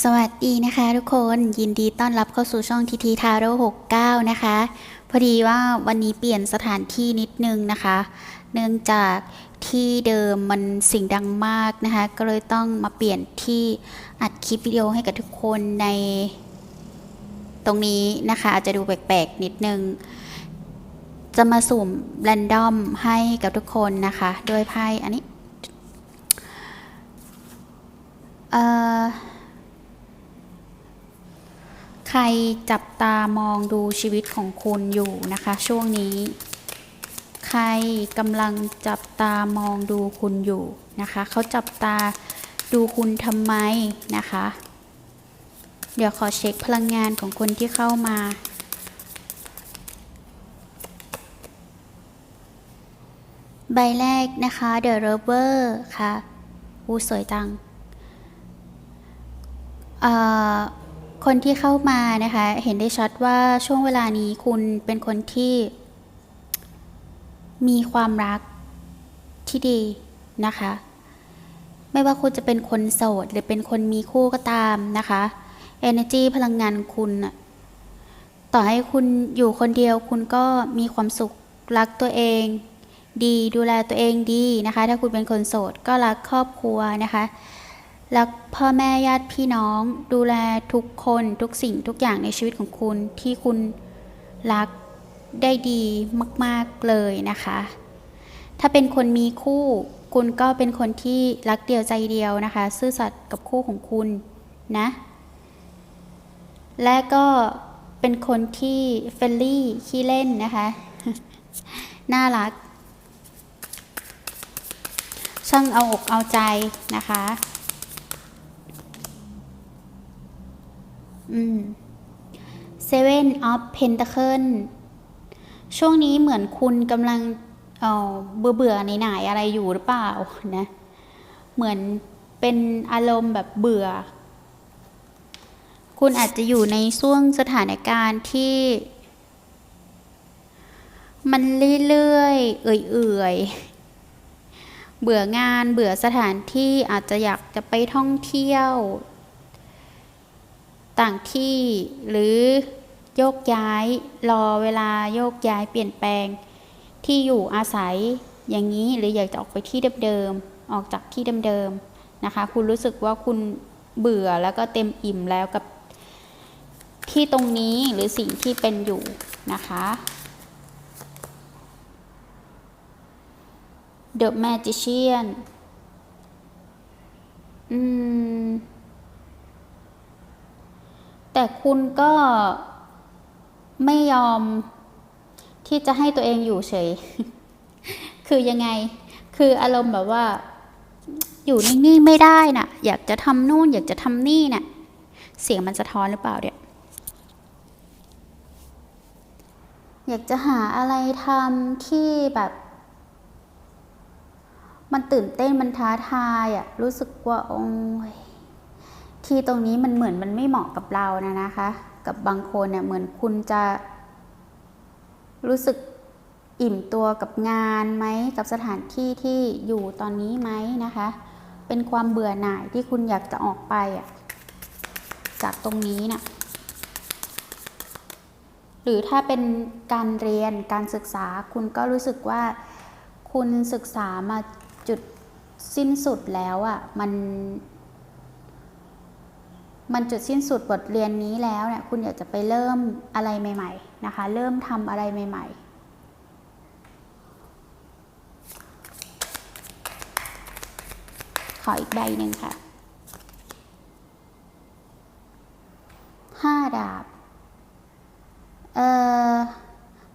สวัสดีนะคะทุกคนยินดีต้อนรับเข้าสู่ช่องทีทีทาโร่69 นะคะ พอดีว่าวันนี้เปลี่ยนสถานที่นิดนึงนะคะ เนื่องจากที่เดิมมันเสียงดังมากนะคะ ก็เลยต้องมาเปลี่ยนที่อัดคลิปวิดีโอให้กับทุกคนใน ตรงนี้นะคะ อาจจะดูแปลกๆนิดนึง จะมาสุ่มแรนดอมให้กับทุกคนนะคะโดยไพ่อันนี้เอ่อ ใครจับตามองดูชีวิตของคุณอยู่นะคะ ช่วงนี้ ใครกำลังจับตามองดูคุณอยู่นะคะเขาจับตาดูคุณทำไมนะคะ เดี๋ยวขอเช็คพลังงานของคนที่เข้ามาใบแรกนะคะ The Rover ค่ะอู้สวยจังเอ่อ คนที่เข้ามานะคะ เห็นได้ชัดว่าช่วงเวลานี้คุณเป็นคนที่ มีความรักที่ดีนะคะ ไม่ว่าคุณจะเป็นคนโสด หรือเป็นคนมีคู่ก็ตามนะคะ energy พลังงานคุณ ต่อให้คุณอยู่คนเดียวคุณก็มีความสุขรักตัวเอง ดีดูแลตัวเองดีนะคะ ถ้าคุณเป็นคนโสดก็รักครอบครัวนะคะ รักพ่อแม่ญาติพี่น้อง ดูแลทุกคนทุกสิ่งทุกอย่างในชีวิตของคุณที่คุณรักได้ดีมาก ๆ เลยนะคะ ถ้าเป็นคนมีคู่ คุณก็เป็นคนที่รักเดียวใจเดียวนะคะ ซื่อสัตย์กับคู่ของคุณนะ และก็เป็นคนที่เฟรนลี่ขี้เล่นนะคะ น่ารัก ช่างเอาอกเอาใจนะคะ อืม Seven of Pentacle ช่วงนี้เหมือนคุณกำลังเเบื่อเบื่อๆหนๆอะไรอยู่หรือเปล่านะ เหมือนเป็นอารมณ์แบบเบื่อ คุณอาจจะอยู่ในช่วงสถานการณ์ที่ มันเรื่อยๆ เอื่อยๆ เบื่องานเบื่อสถานที่อาจจะอยากจะไปท่องเที่ยว ต่างที่หรือโยกย้าย รอเวลาโยกย้ายเปลี่ยนแปลง ที่อยู่อาศัยอย่างนี้หรืออยากจะออกไปที่เดิมๆออกจากที่เดิมๆนะคะ คุณรู้สึกว่าคุณเบื่อแล้วก็เต็มอิ่มแล้วกับที่ตรงนี้หรือสิ่งที่เป็นอยู่นะคะ The Magician อืม แต่คุณก็ไม่ยอมที่จะให้ตัวเองอยู่เฉย คือยังไง คืออารมณ์แบบว่า อยู่นิ่งๆไม่ได้น่ะ อยากจะทำนู่น อยากจะทำนี่น่ะ เสียงมันสะท้อนหรือเปล่าเนี่ย อยากจะหาอะไรทำที่แบบ มันตื่นเต้นมันท้าทายอะรู้สึกว่า โอ้ย ที่ตรงนี้มันเหมือนมันไม่เหมาะกับเรานะนะคะ กับบางคนเนี่ยเหมือนคุณจะ รู้สึกอิ่มตัวกับงานไหมกับสถานที่ที่อยู่ตอนนี้ไหมนะคะ เป็นความเบื่อหน่ายที่คุณอยากจะออกไปอะจากตรงนี้นะ่ะหรือถ้าเป็นการเรียนการศึกษาคุณก็รู้สึกว่า คุณศึกษามาจุดสิ้นสุดแล้วอะ่ะมัน มันจุดสิ้นสุดบทเรียนนี้แล้วเนี่ยคุณอยากจะไปเริ่มอะไรใหม่ ๆ นะคะ เริ่มทำอะไรใหม่ ๆขออีกใบหนึ่งค่ะห้าดาบ เอ่อ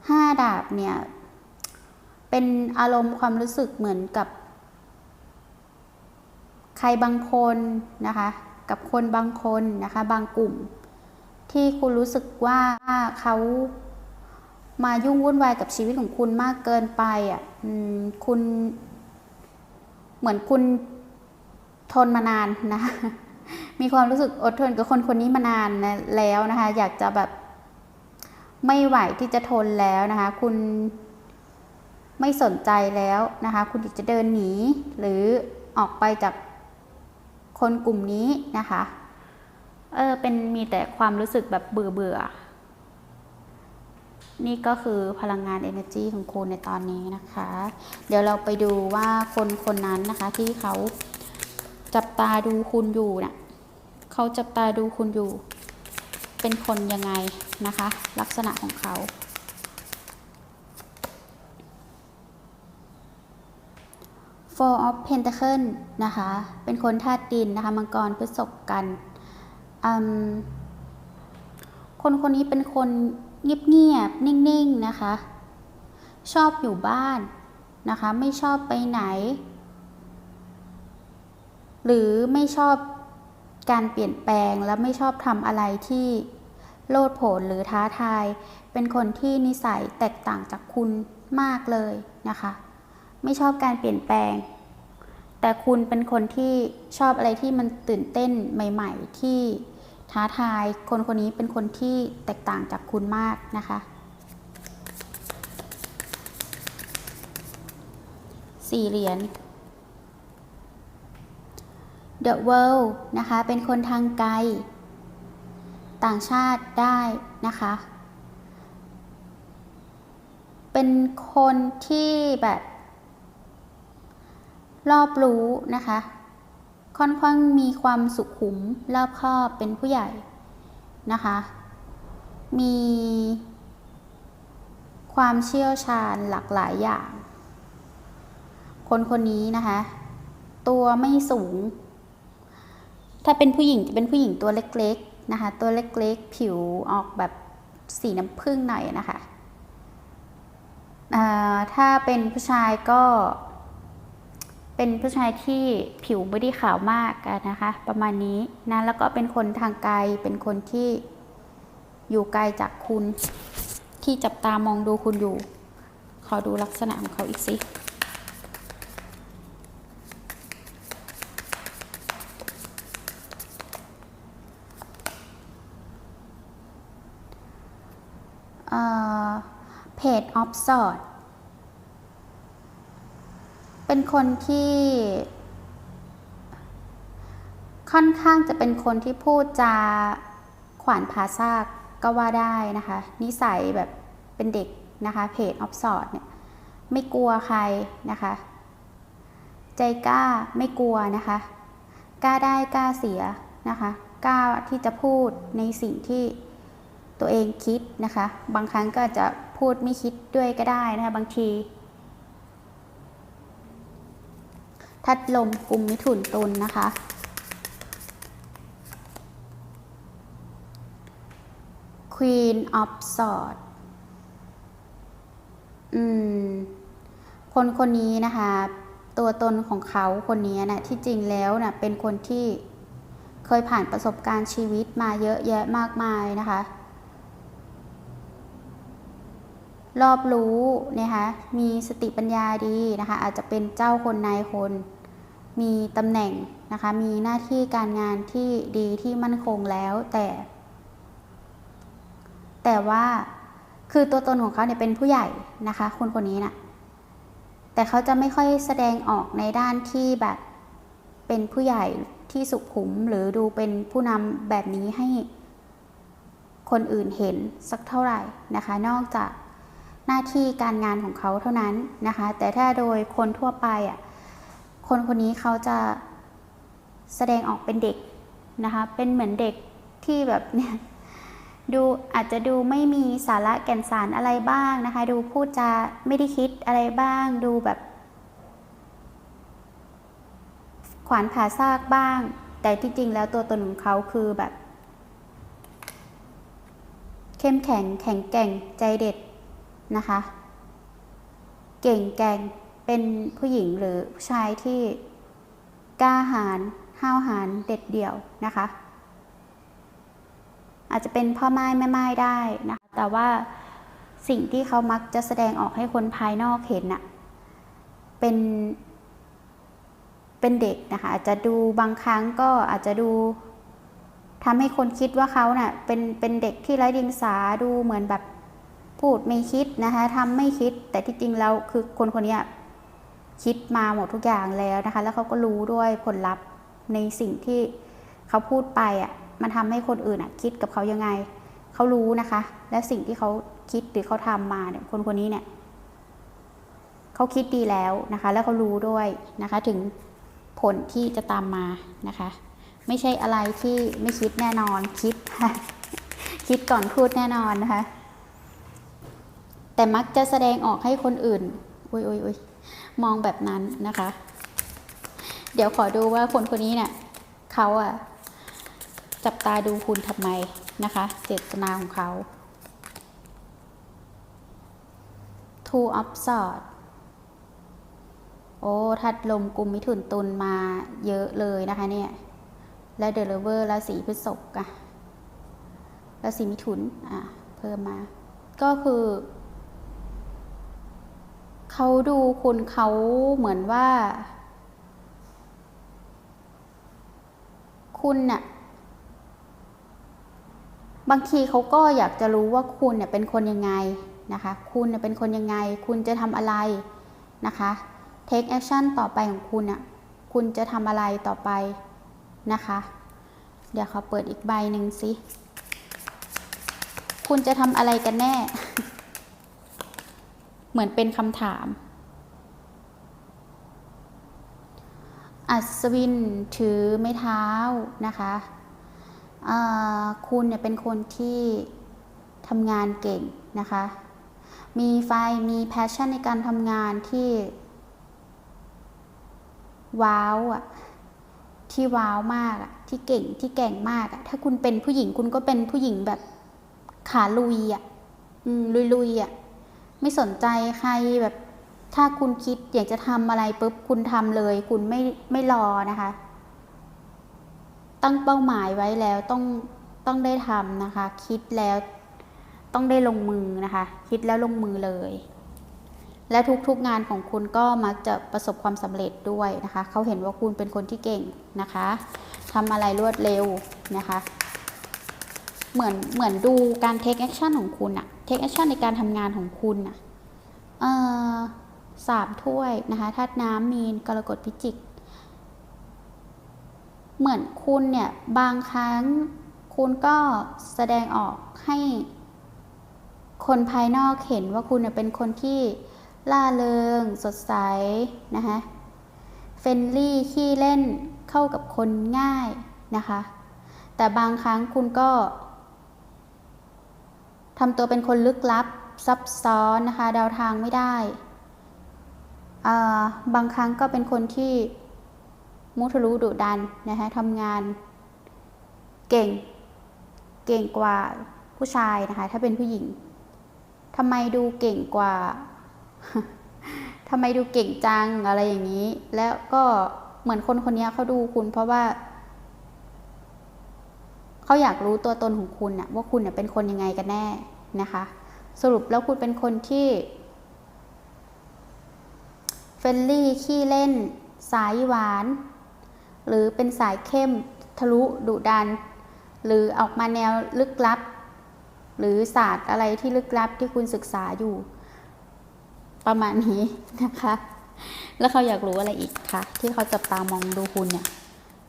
ห้าดาบเนี่ย เป็นอารมณ์ความรู้สึกเหมือนกับ ใครบางคนนะคะ กับคนบางคนนะคะ บางกลุ่ม ที่คุณรู้สึกว่าเขามายุ่งวุ่นวายกับชีวิตของคุณมากเกินไปอะคุณ เหมือนคุณทนมานานนะ มีความรู้สึกอดทนกับคนคนนี้มานานนะแล้วนะคะ อยากจะแบบไม่ไหวที่จะทนแล้วนะคะ คุณไม่สนใจแล้วนะคะ คุณอยากจะเดินหนีหรือออกไปจาก คนกลุ่มนี้นะคะเออเป็นมีแต่ความรู้สึกแบบเบื่อเบื่อ นี่ก็คือพลังงาน energy ของคุณในตอนนี้นะคะ เดี๋ยวเราไปดูว่าคนคนนั้นนะคะที่เขาจับตาดูคุณอยู่เนะ่ะเขาจับตาดูคุณอยู่ เป็นคนยังไงนะคะ ลักษณะของเขา Four of Pentacle นะคะ เป็นคนธาตุดินนะคะ มังกรพฤษภกัน คนคนนี้เป็นคนเงียบๆ นิ่งๆ นะคะ ชอบอยู่บ้านนะคะ ไม่ชอบไปไหน หรือไม่ชอบการเปลี่ยนแปลงและไม่ชอบทำอะไรที่โลดโผนหรือท้าทาย เป็นคนที่นิสัยแตกต่างจากคุณมากเลยนะคะ ไม่ชอบการเปลี่ยนแปลง แต่คุณเป็นคนที่ชอบอะไรที่มันตื่นเต้นใหม่ ๆ ที่ท้าทาย คนคนนี้เป็นคนที่แตกต่างจากคุณมากนะคะสี่เหรียญ The World นะคะ เป็นคนทางไกล ต่างชาติได้นะคะ เป็นคนที่แบบ รอบรู้นะคะ ค่อนข้างมีความสุขุมรอบคอบเป็นผู้ใหญ่นะคะ มีความเชี่ยวชาญหลากหลายอย่าง คนคนนี้นะคะ ตัวไม่สูง ถ้าเป็นผู้หญิงจะเป็นผู้หญิงตัวเล็กๆนะคะ ตัวเล็กๆ ผิวออกแบบสีน้ำผึ้งหน่อยนะคะถ้าเป็นผู้ชายก็ เป็นผู้ชายที่ผิวไม่ได้ขาวมากนะคะ ประมาณนี้นะแล้วก็เป็นคนทางไกลเป็นคนที่อยู่ไกลจากคุณ ที่จับตามองดูคุณอยู่ ขอดูลักษณะของเขาอีกสิเพจออฟสอด เป็นคนที่ค่อนข้างจะเป็นคนที่พูดจาขวานผาซากก็ว่าได้นะคะ นิสัยแบบเป็นเด็กนะคะ เพจออฟสอดเนี่ยไม่กลัวใครนะคะ ใจกล้าไม่กลัวนะคะ กล้าได้กล้าเสียนะคะ กล้าที่จะพูดในสิ่งที่ตัวเองคิดนะคะ บางครั้งก็จะพูดไม่คิดด้วยก็ได้นะคะ บางที ทัดลมกลุ่มมิถุนตุลนนะคะ Queen of Swords อืม คนคนนี้นะคะ ตัวตนของเขาคนนี้นะที่จริงแล้วนะเป็นคนที่เคยผ่านประสบการณ์ชีวิตมาเยอะแยะมากมายนะคะ รอบรู้นะคะ มีสติปัญญาดีนะคะ อาจจะเป็นเจ้าคนนายคน มีตำแหน่งนะคะ มีหน้าที่การงานที่ดีที่มั่นคงแล้วแต่ แต่ว่าคือตัวตนของเขาเนี่ยเป็นผู้ใหญ่นะคะ คนคนนี้นะแต่เขาจะไม่ค่อยแสดงออกในด้านที่แบบเป็นผู้ใหญ่ที่สุขุมหรือดูเป็นผู้นำแบบนี้ให้คนอื่นเห็นสักเท่าไหร่นะคะ นอกจากหน้าที่การงานของเขาเท่านั้นนะคะ แต่ถ้าโดยคนทั่วไปอะ คนคนนี้เขาจะแสดงออกเป็นเด็กนะคะ เป็นเหมือนเด็กที่แบบเนี่ยดูอาจจะดูไม่มีสาระแก่นสารอะไรบ้างนะคะ ดูพูดจาไม่ได้คิดอะไรบ้าง ดูแบบ ขวานผ่าซากบ้าง แต่ที่จริงแล้วตัวตนของเขาคือแบบ เข้มแข็งแข็งแกร่งใจเด็ดนะคะ เก่งแกง เป็นผู้หญิงหรือผู้ชายที่กล้าหาญห้าวหาญเด็ดเดี่ยวนะคะ อาจจะเป็นพ่อไม้แม่ไม้ได้นะแต่ว่าสิ่งที่เขามักจะแสดงออกให้คนภายนอกเห็นน่ะเป็นเป็นเด็กนะคะอาจจะดูบางครั้งก็อาจจะดูทำให้คนคิดว่าเขาเนะ่ะเป็นเป็นเด็กที่ไร้ดิงสาดูเหมือนแบบพูดไม่คิดนะคะทำไม่คิดแต่ที่จริงแล้วคือคนคนนี้ คิดมาหมดทุกอย่างแล้วนะคะ แล้วเขาก็รู้ด้วยผลลัพธ์ในสิ่งที่เขาพูดไปอะมันทำให้คนอื่นอะคิดกับเขายังไง เขารู้นะคะ และสิ่งที่เขาคิดหรือเขาทำมาเนี่ยคนคนนี้เนี่ยเขาคิดดีแล้วนะคะ แล้วเขารู้ด้วยนะคะ ถึงผลที่จะตามมานะคะ ไม่ใช่อะไรที่ไม่คิดแน่นอนคิดค่ะคิดก่อนพูดแน่นอนนะคะ แต่มักจะแสดงออกให้คนอื่นอุ้ยอุ้ยอุ้ย มองแบบนั้นนะคะ เดี๋ยวขอดูว่าคนคนนี้เนี่ยเขาอะจับตาดูคุณทำไมนะคะ เจตนาของเขา Two of Swords โอ้ทัดลมกลุ่มมิถุนตุลมาเยอะเลยนะคะเนี่ย และเดลเวอร์ราศีพฤษภอะราศีมิถุนอะเพิ่มมา ก็คือ เขาดูคุณเขาเหมือนว่า คุณน่ะบางทีเขาก็อยากจะรู้ว่าคุณเนี่ยเป็นคนยังไงนะคะ คุณเนี่ยเป็นคนยังไง คุณจะทำอะไรนะคะ take action ต่อไปของคุณน่ะ คุณจะทำอะไรต่อไปนะคะ เดี๋ยวขอเปิดอีกใบหนึ่งสิ คุณจะทำอะไรกันแน่ เหมือนเป็นคำถาม อัศวินถือไม้เท้านะคะคุณเนี่ยเป็นคนที่ทำงานเก่งนะคะ มีไฟ มีแพชชั่นในการทำงานที่ว้าวอะที่ว้าวมากอะที่เก่ง ที่แก่งมากอะถ้าคุณเป็นผู้หญิงคุณก็เป็นผู้หญิงแบบขาลุยอะอืมลุยๆอะ ไม่สนใจใครแบบถ้าคุณคิดอยากจะทำอะไรปุ๊บคุณทำเลย คุณไม่ไม่รอนะคะ ตั้งเป้าหมายไว้แล้วต้องต้องได้ทำนะคะ คิดแล้วต้องได้ลงมือนะคะ คิดแล้วลงมือเลย และทุกๆงานของคุณก็มักจะประสบความสำเร็จด้วยนะคะ เขาเห็นว่าคุณเป็นคนที่เก่งนะคะทำอะไรรวดเร็วนะคะ เหมือนเหมือนดูการ take action ของคุณอะ take action ในการทำงานของคุณอะเอ่อสามถ้วยนะคะธาตุน้ำมีนกรกฎพิจิก เหมือนคุณเนี่ยบางครั้งคุณก็แสดงออกให้คนภายนอกเห็นว่าคุณเนี่ยเป็นคนที่ล่าเริง สดใสนะคะเฟนลี่ขี้เล่นเข้ากับคนง่ายนะคะ แต่บางครั้งคุณก็ ทำตัวเป็นคนลึกลับ ซับซ้อนนะคะ เดาทางไม่ได้ บางครั้งก็เป็นคนที่มุทะลุดุดันนะคะทำงานเก่ง เก่งกว่าผู้ชายนะคะ ถ้าเป็นผู้หญิงทำไมดูเก่งกว่าทำไมดูเก่งจังอะไรอย่างนี้ แล้วก็เหมือนคนคนนี้เขาดูคุณเพราะว่า เขาอยากรู้ตัวตนของคุณน่ะว่าคุณเนี่ยเป็นคนยังไงกันแน่นะคะ สรุปแล้วคุณเป็นคนที่เฟรนลี่ขี้เล่น สายหวาน หรือเป็นสายเข้มทะลุดุดัน หรือออกมาแนวลึกลับ หรือศาสตร์อะไรที่ลึกลับที่คุณศึกษาอยู่ ประมาณนี้นะคะ แล้วเขาอยากรู้อะไรอีกคะที่เขาจับตามองดูคุณเนี่ย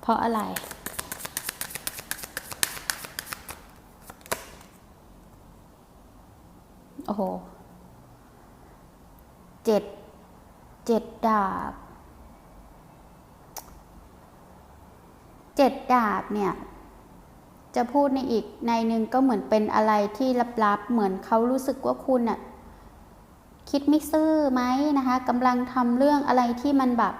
เพราะอะไร โอ้โหเจ็ดเจ็ดดาบเจ็ดดาบเนี่ย จะพูดในอีกในหนึ่งก็เหมือนเป็นอะไรที่ลับๆ เหมือนเขารู้สึกว่าคุณอะคิดไม่ซื่อไหมนะคะกำลังทำเรื่องอะไรที่มันแบบ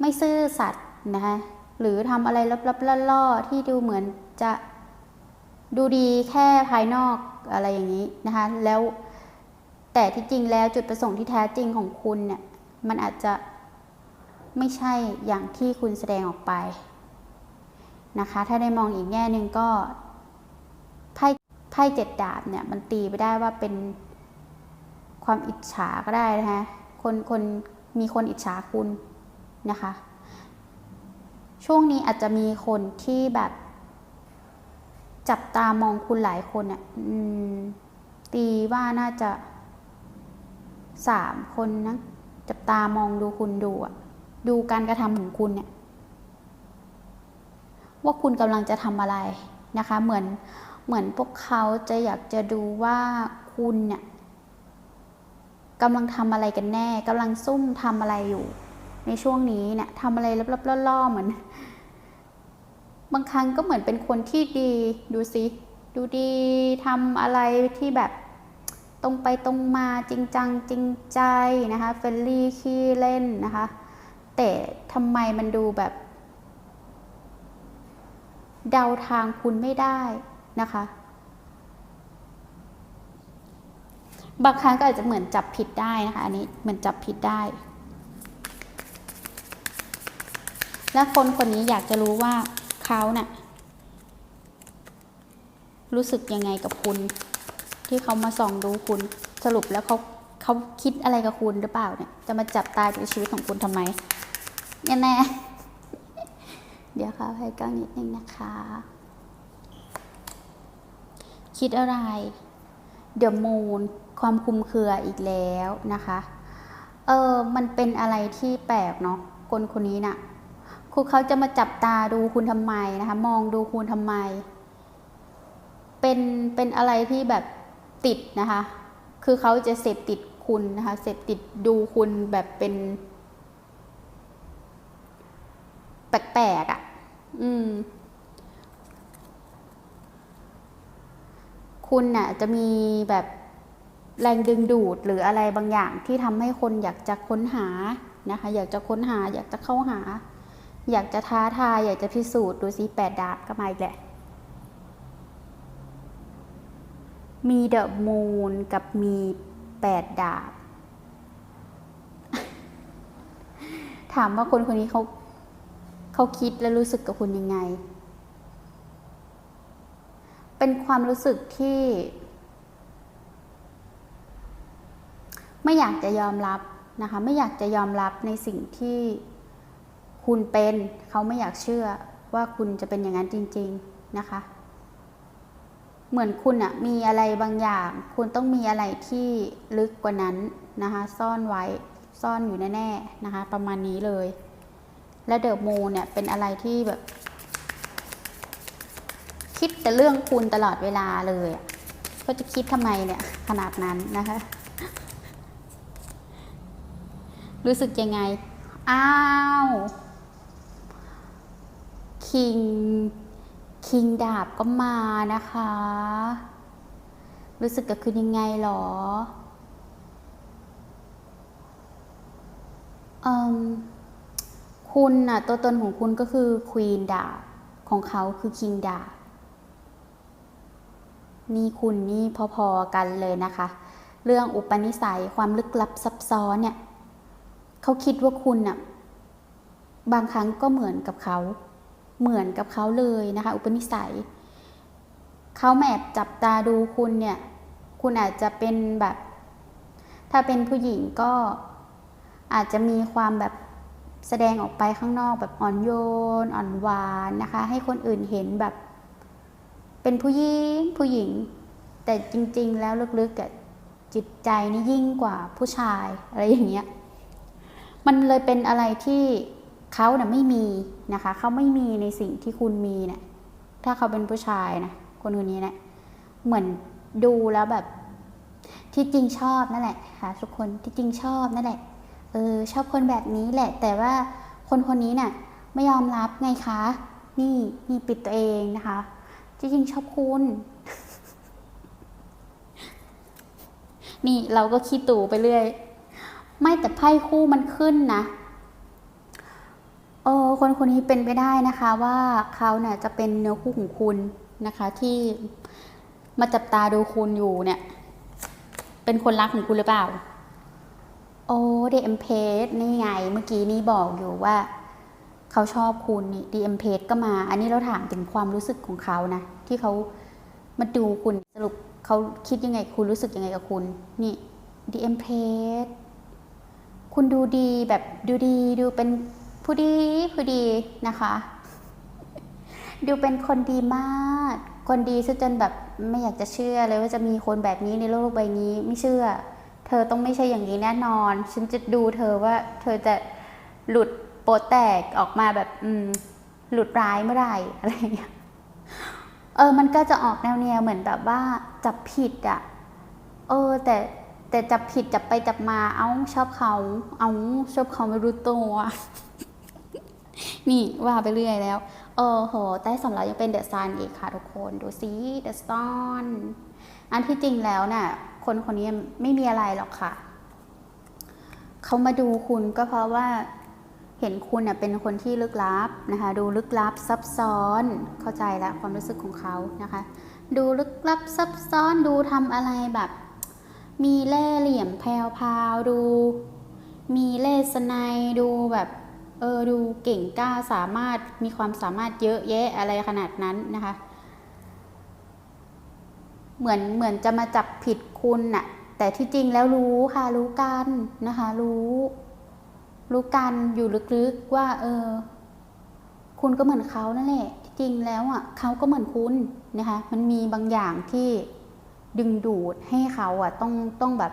ไม่ซื่อสัตย์นะคะหรือทำอะไรลับๆล่อๆที่ดูเหมือนจะ ดูดีแค่ภายนอกอะไรอย่างนี้นะคะ แล้วแต่ที่จริงแล้วจุดประสงค์ที่แท้จริงของคุณเนี่ยมันอาจจะไม่ใช่อย่างที่คุณแสดงออกไปนะคะ ถ้าได้มองอีกแง่หนึ่งก็ไพ่ไพ่เจ็ดดาบเนี่ยมันตีไปได้ว่าเป็นความอิจฉาก็ได้นะคะคนคนมีคนอิจฉาคุณนะคะ ช่วงนี้อาจจะมีคนที่แบบ จับตามองคุณหลายคนอะอืมตีว่าน่าจะสามคนนะจับตามองดูคุณดูอะดูการกระทำของคุณเนี่ย ว่าคุณกำลังจะทำอะไรนะคะ เหมือนเหมือนพวกเขาจะอยากจะดูว่าคุณเนี่ยกำลังทำอะไรกันแน่กำลังซุ่มทำอะไรอยู่ ในช่วงนี้เนี่ยทำอะไรลับๆล่อๆเหมือน บางครั้งก็เหมือนเป็นคนที่ดีดูสิดูดีทำอะไรที่แบบตรงไปตรงมาจริงจังจริงใจนะคะเฟลลี่ขี้เล่นนะคะ แต่ทำไมมันดูแบบ เดาทางคุณไม่ได้นะคะ บางครั้งก็อาจจะเหมือนจับผิดได้นะคะ อันนี้เหมือนจับผิดได้ และคนคนนี้อยากจะรู้ว่า เขาเนะ่ะรู้สึกยังไงกับคุณ ที่เขามาส่องดูคุณสรุปแล้วเขาเขาคิดอะไรกับคุณหรือเปล่าเนี่ย จะมาจับตายในชีวิตของคุณทำไมแน่เดี๋ยวค่ะให้ก้างนิดนึงนะคะ คิดอะไรเดอะมูนความคุมเครืออีกแล้วนะคะ เออมันเป็นอะไรที่แปลกเนาะคนคนนี้น่ะ คือเขาจะมาจับตาดูคุณทำไมนะคะ มองดูคุณทำไม เป็นเป็นอะไรที่แบบติดนะคะ คือเขาจะเสพติดคุณนะคะเสพติดดูคุณแบบเป็น แปลกๆอะ่ะ อืม คุณน่ะ จะมีแบบแรงดึงดูดหรืออะไรบางอย่างที่ทำให้คนอยากจะค้นหานะคะ อยากจะค้นหา อยากจะเข้าหา อยากจะท้าทาย อยากจะพิสูจน์ดูซิแปดดาบก็มาอีกแหละ มีเดอะมูนกับมีแปดดาบ ถามว่าคนคนนี้เขาเขาคิดและรู้สึกกับคุณยังไง เป็นความรู้สึกที่ ไม่อยากจะยอมรับนะคะ ไม่อยากจะยอมรับในสิ่งที่ คุณเป็นเขาไม่อยากเชื่อว่าคุณจะเป็นอย่างนั้นจริง ๆนะคะ เหมือนคุณอะมีอะไรบางอย่าง คุณต้องมีอะไรที่ลึกกว่านั้นนะคะ ซ่อนไว้ซ่อนอยู่แน่ๆนะคะ ประมาณนี้เลย และเดอะมูเนี่ยเป็นอะไรที่แบบ คิดแต่เรื่องคุณตลอดเวลาเลยก็จะคิดทำไมเนี่ยขนาดนั้นนะคะ รู้สึกยังไง อ้าว คิง คิงดาบก็มานะคะ รู้สึกกับคือยังไงหรอเอมคุณน่ะ ตัวตนของคุณก็คือควีนดาบของเขาคือคิงดาบนี่คุณนี่พอๆกันเลยนะคะ เรื่องอุปนิสัยความลึกลับซับซ้อนเนี่ยเขาคิดว่าคุณน่ะบางครั้งก็เหมือนกับเขา เหมือนกับเขาเลยนะคะ อุปนิสัย เขาแอบจับตาดูคุณเนี่ย คุณอาจจะเป็นแบบ ถ้าเป็นผู้หญิงก็อาจจะมีความแบบแสดงออกไปข้างนอกแบบอ่อนโยน อ่อนหวานนะคะ ให้คนอื่นเห็นแบบ เป็นผู้หญิงผู้หญิง แต่จริง ๆ แล้วลึกๆอะจิตใจนี่ยิ่งกว่าผู้ชายอะไรอย่างเงี้ยมันเลยเป็นอะไรที่ เขาเน่ยไม่มีนะคะ เขาไม่มีในสิ่งที่คุณมีเนะี่ยถ้าเขาเป็นผู้ชายนะคนคนนี้เนะี่ยเหมือนดูแล้วแบบที่จริงชอบนั่นแหละค่ะทุกคนที่จริงชอบนั่นแหละเออชอบคนแบบนี้แหละ แต่ว่าคนคนนี้น่ะไม่ยอมรับไงคะ นี่นี่ปิดตัวเองนะคะที่จริงชอบคุณนี่เราก็คิดตู่ไปเรื่อย ไม่แต่ไพ่คู่มันขึ้นนะ เออคนคนนี้เป็นไปได้นะคะว่าเขาเนี่ยจะเป็นเนื้อคู่ของคุณนะคะที่มาจับตาดูคุณอยู่เนี่ย เป็นคนรักของคุณหรือเปล่า โอ้ดีเดมเพสนี่ไงเมื่อกี้นี้บอกอยู่ว่าเขาชอบคุณนี่ดีเอ็มเพสก็มา อันนี้เราถามถึงความรู้สึกของเขานะ ที่เขามาดูคุณสรุปเขาคิดยังไงคุณรู้สึกยังไงกับคุณ นี่ดีเอ็มเพสคุณดูดีแบบดูดีดูเป็น ผู้ดีผู้ดีนะคะ ดูเป็นคนดีมาก คนดีซะจนแบบไม่อยากจะเชื่อเลยว่าจะมีคนแบบนี้ในโลกใบนี้ไม่เชื่อ เธอต้องไม่ใช่อย่างนี้แน่นอน ฉันจะดูเธอว่า เธอจะหลุดโปะแตกออกมาแบบอืมหลุดร้ายเมื่อไหร่อะไรอย่างเงี้ยเออ มันก็จะออกแนวแนวๆเหมือนแบบว่าจับผิดอะเออ แต่แต่จับผิดจับไปจับมา เอ้าชอบเขา เอ้าชอบเขาไม่รู้ตัว นี่ว่าไปเรื่อยแล้ว เออโห ใต้สำรับยังเป็นเดอะซันอีกค่ะทุกคน ดูซิเดอะซันอันที่จริงแล้วน่ะ คนคนนี้ไม่มีอะไรหรอกค่ะ เขามาดูคุณก็เพราะว่าเห็นคุณเน่ยเป็นคนที่ลึกลับนะคะ ดูลึกลับซับซ้อน เข้าใจแล้วความรู้สึกของเขานะคะ ดูลึกลับซับซ้อน ดูทำอะไรแบบ มีเล่ห์เหลี่ยมแพรวพาวดู มีเล่สไนดูแบบ ออดูเก่งกล้าสามารถมีความสามารถเยอะแยะอะไรขนาดนั้นนะคะ เหมือนเหมือนจะมาจับผิดคุณน่ะ แต่ที่จริงแล้วรู้ค่ะรู้กันนะคะ รู้ รู้กันอยู่ลึกๆว่า เออ คุณก็เหมือนเขานั่นแหละ ที่จริงแล้วอะเขาก็เหมือนคุณนะคะ มันมีบางอย่างที่ดึงดูดให้เขาอะ ต้องต้องแบบ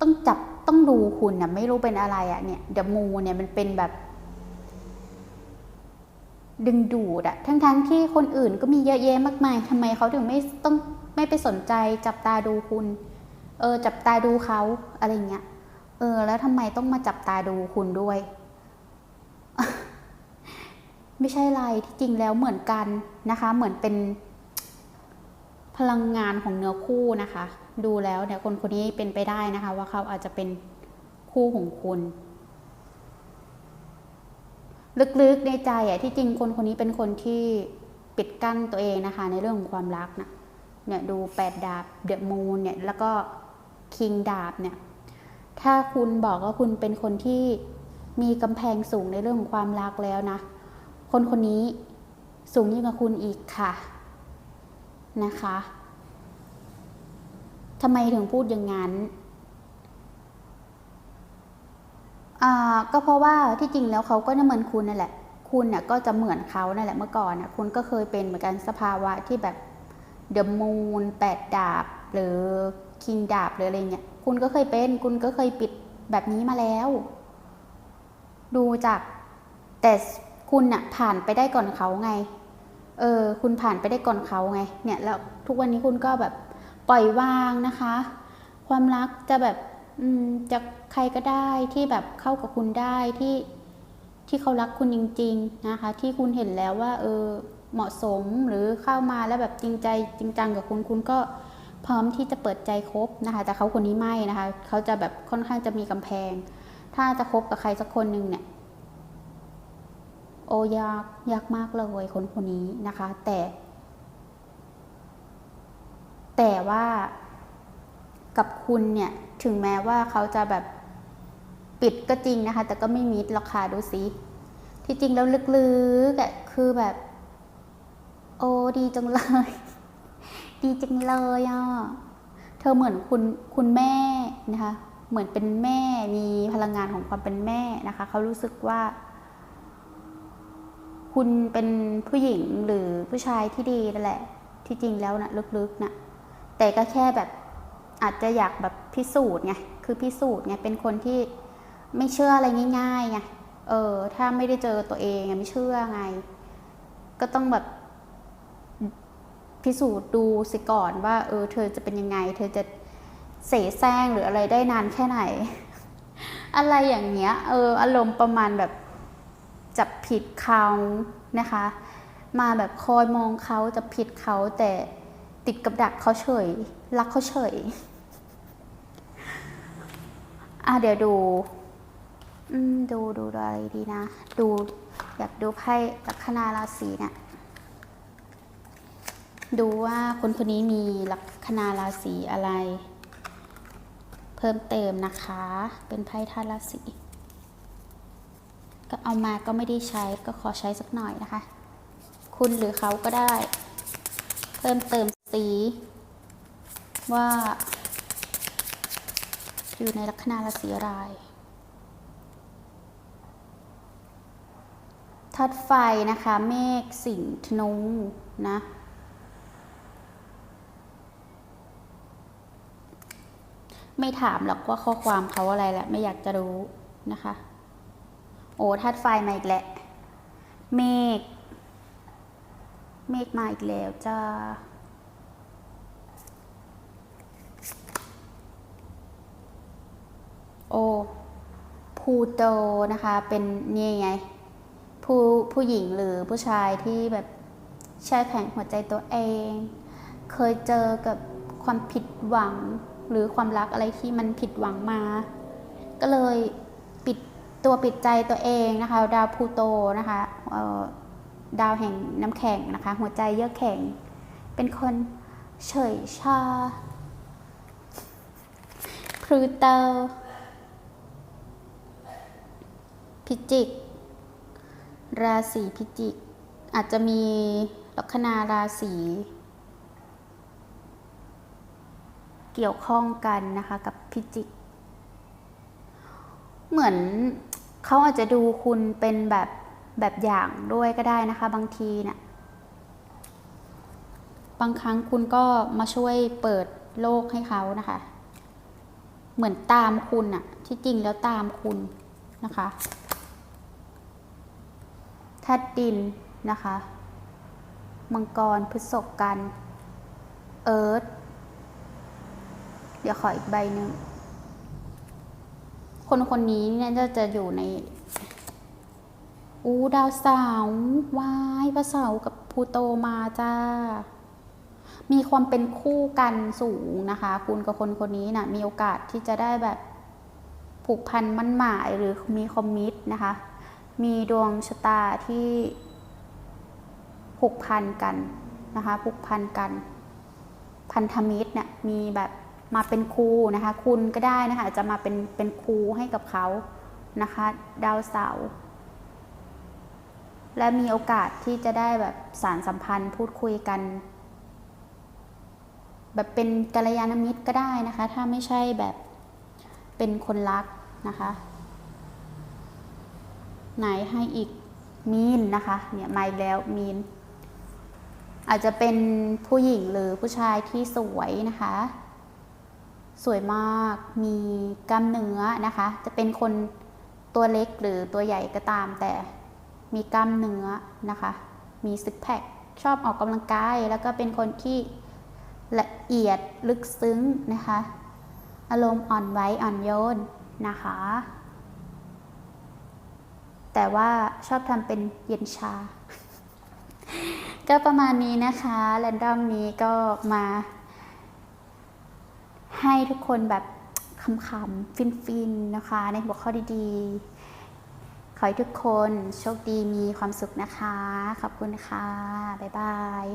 ต้องจับ ต้องดูคุณนะไม่รู้เป็นอะไรอะเนี่ยเดมูเนี่ยมันเป็นแบบ ดึงดูดอะทั้งๆทที่คนอื่นก็มีเยอะแยะมากมายทำไมเขาถึงไม่ต้องไม่ไปสนใจจับตาดูคุณ เออ จับตาดูเขาอะไรเงี้ยเออ แล้วทำไมต้องมาจับตาดูคุณด้วย ไม่ใช่ไรที่จริงแล้วเหมือนกันนะคะ เหมือนเป็นพลังงานของเนื้อคู่นะคะ ดูแล้วเนี่ยคนคนนี้เป็นไปได้นะคะ ว่าเขาอาจจะเป็นคู่ของคุณ ลึกๆในใจอะที่จริงคนคนนี้เป็นคนที่ปิดกั้นตัวเองนะคะ ในเรื่องของความรักนะเนี่ยดูแปดดาบเดอะมูนเนี่ยแล้วก็คิงดาบเนี่ยถ้าคุณบอกว่าคุณเป็นคนที่มีกำแพงสูงในเรื่องของความรักแล้วนะ คนคนนี้สูงยิ่งกว่าคุณอีกค่ะนะคะ ทำไมถึงพูดอย่างนั้นอ่าก็เพราะว่าที่จริงแล้วเขาก็เหมือนคุณนั่นแหละ คุณน่ะก็จะเหมือนเขานั่นแหละเมื่อก่อนน่ะคุณก็เคยเป็นเหมือนกันสภาวะที่แบบเดอะมูนแปดดาบ หรือคิงดาบหรืออะไรเงี้ยคุณก็เคยเป็น คุณก็เคยปิดแบบนี้มาแล้ว ดูจากแต่คุณน่ะผ่านไปได้ก่อนเขาไง เออ คุณผ่านไปได้ก่อนเขาไง เนี่ยแล้วทุกวันนี้คุณก็แบบ ปล่อยวางนะคะ ความรักจะแบบจะใครก็ได้ที่แบบเข้ากับคุณได้ที่ที่เขารักคุณจริง ๆนะคะ ที่คุณเห็นแล้วว่า เออเหมาะสมหรือเข้ามาแล้วแบบจริงใจจริงจังกับคุณคุณก็พร้อมที่จะเปิดใจคบนะคะ แต่เขาคนนี้ไม่นะคะ เขาจะแบบค่อนข้างจะมีกำแพง ถ้าจะคบกับใครสักคนหนึ่งเนี่ย โอ้ยากยากมากเลยคนคนนี้นะคะ แต่ แต่ว่ากับคุณเนี่ยถึงแม้ว่าเขาจะแบบปิดก็จริงนะคะ แต่ก็ไม่มิดรอกค่ะดูสิที่จริงแล้วลึกๆอะคือแบบ โอ้ดีจังเลย ดีจังเลยอะเธอเหมือนคุณคุณแม่นะคะ เหมือนเป็นแม่มีพลังงานของความเป็นแม่นะคะ เขารู้สึกว่า คุณเป็นผู้หญิงหรือผู้ชายที่ดีนั่นแหละ ที่จริงแล้วนะลึกๆนะ แต่ก็แค่แบบอาจจะอยากแบบพิสูจน์ไงคือพิสูจน์ไงเป็นคนที่ไม่เชื่ออะไรง่ายๆไงเออถ้าไม่ได้เจอตัวเองไม่เชื่อไง ก็ต้องแบบพิสูจน์ดูสิก่อนว่า เออ เธอจะเป็นยังไง เธอจะเสแสร้งหรืออะไรได้นานแค่ไหน อะไรอย่างเงี้ย เออ อารมณ์ประมาณแบบจับผิดเขานะคะ มาแบบคอยมองเขาจะผิดเขาแต่ ติดกับดักเขาเฉย รักเขาเฉย อะเดี๋ยวดู อืม ดูดูอะไรดีนะ ดู อยากดูไพ่ลัคนาราศีเนี่ย ดูว่าคนคนนี้มีลัคนาราศีอะไร เพิ่มเติมนะคะ เป็นไพ่ธาตุราศีก็เอามาก็ไม่ได้ใช้ก็ขอใช้สักหน่อยนะคะ คุณหรือเขาก็ได้ เพิ่มเติม สีว่า อยู่ในลัคนาราศีอะไรธาตุไฟนะคะ เมฆสิงห์ธนูนะไม่ถามหรอกว่าข้อความเขาอะไรแหละ ไม่อยากจะรู้นะคะ โอ้ธาตุไฟมาอีกแหละ เมฆ เมฆมาอีกแล้วจ้า โอพูโตนะคะ เป็นนี่ไง ผู้ผู้หญิงหรือผู้ชายที่แบบแช่แข็งหัวใจตัวเอง เคยเจอกับความผิดหวังหรือความรักอะไรที่มันผิดหวังมา ก็เลยปิดตัวปิดใจตัวเองนะคะ ดาวพูโตนะคะเอ่อดาวแห่งน้ำแข็งนะคะ หัวใจเยือกแข็ง เป็นคนเฉยชาพลูโต พิจิก ราศีพิจิก อาจจะมีลัคนาราศีเกี่ยวข้องกันนะคะกับพิจิก เหมือนเขาอาจจะดูคุณเป็นแบบแบบอย่างด้วยก็ได้นะคะ บางทีเนะ่ะบางครั้งคุณก็มาช่วยเปิดโลกให้เขานะคะ เหมือนตามคุณอะที่จริงแล้วตามคุณนะคะ ธาตุดินนะคะ มังกรพฤษภกัน เอิร์ธเดี๋ยวขออีกใบหนึ่ง คนคนนี้เนี่ยจะจะอยู่ใน อู้ ดาวเสาร์วายพระเสาร์กับพูโตมาจ้า มีความเป็นคู่กันสูงนะคะ คุณกับคนคนนี้น่ะ มีโอกาสที่จะได้แบบผูกพันมั่นหมายหรือมีคอมมิตนะคะ มีดวงชะตาที่ผูกพันกันนะคะผูกพันกัน พันธมิตรเนี่ยมีแบบมาเป็นครูนะคะ คุณก็ได้นะคะอาจจะมาเป็นเป็นครูให้กับเขานะคะ ดาวเสาร์และมีโอกาสที่จะได้แบบสารสัมพันธ์พูดคุยกัน แบบเป็นกัลยาณมิตรก็ได้นะคะ ถ้าไม่ใช่แบบเป็นคนรักนะคะ ไหนให้อีกมีนนะคะเนี่ยมาอีกแล้วมีน อาจจะเป็นผู้หญิงหรือผู้ชายที่สวยนะคะ สวยมากมีกล้ามเนื้อนะคะ จะเป็นคนตัวเล็กหรือตัวใหญ่ก็ตาม แต่มีกล้ามเนื้อนะคะ มีซิกแพคชอบออกกำลังกาย แล้วก็เป็นคนที่ละเอียดลึกซึ้งนะคะ อารมณ์อ่อนไหวอ่อนโยนนะคะ แต่ว่าชอบทำเป็นเย็นชา ก็ประมาณนี้นะคะแรนดอมนี้ก็มา ให้ทุกคนแบบคำๆฟินๆนะคะ ในหัวข้อดีๆ ขอให้ทุกคนโชคดีมีความสุขนะคะ ขอบคุณค่ะ บ๊ายบาย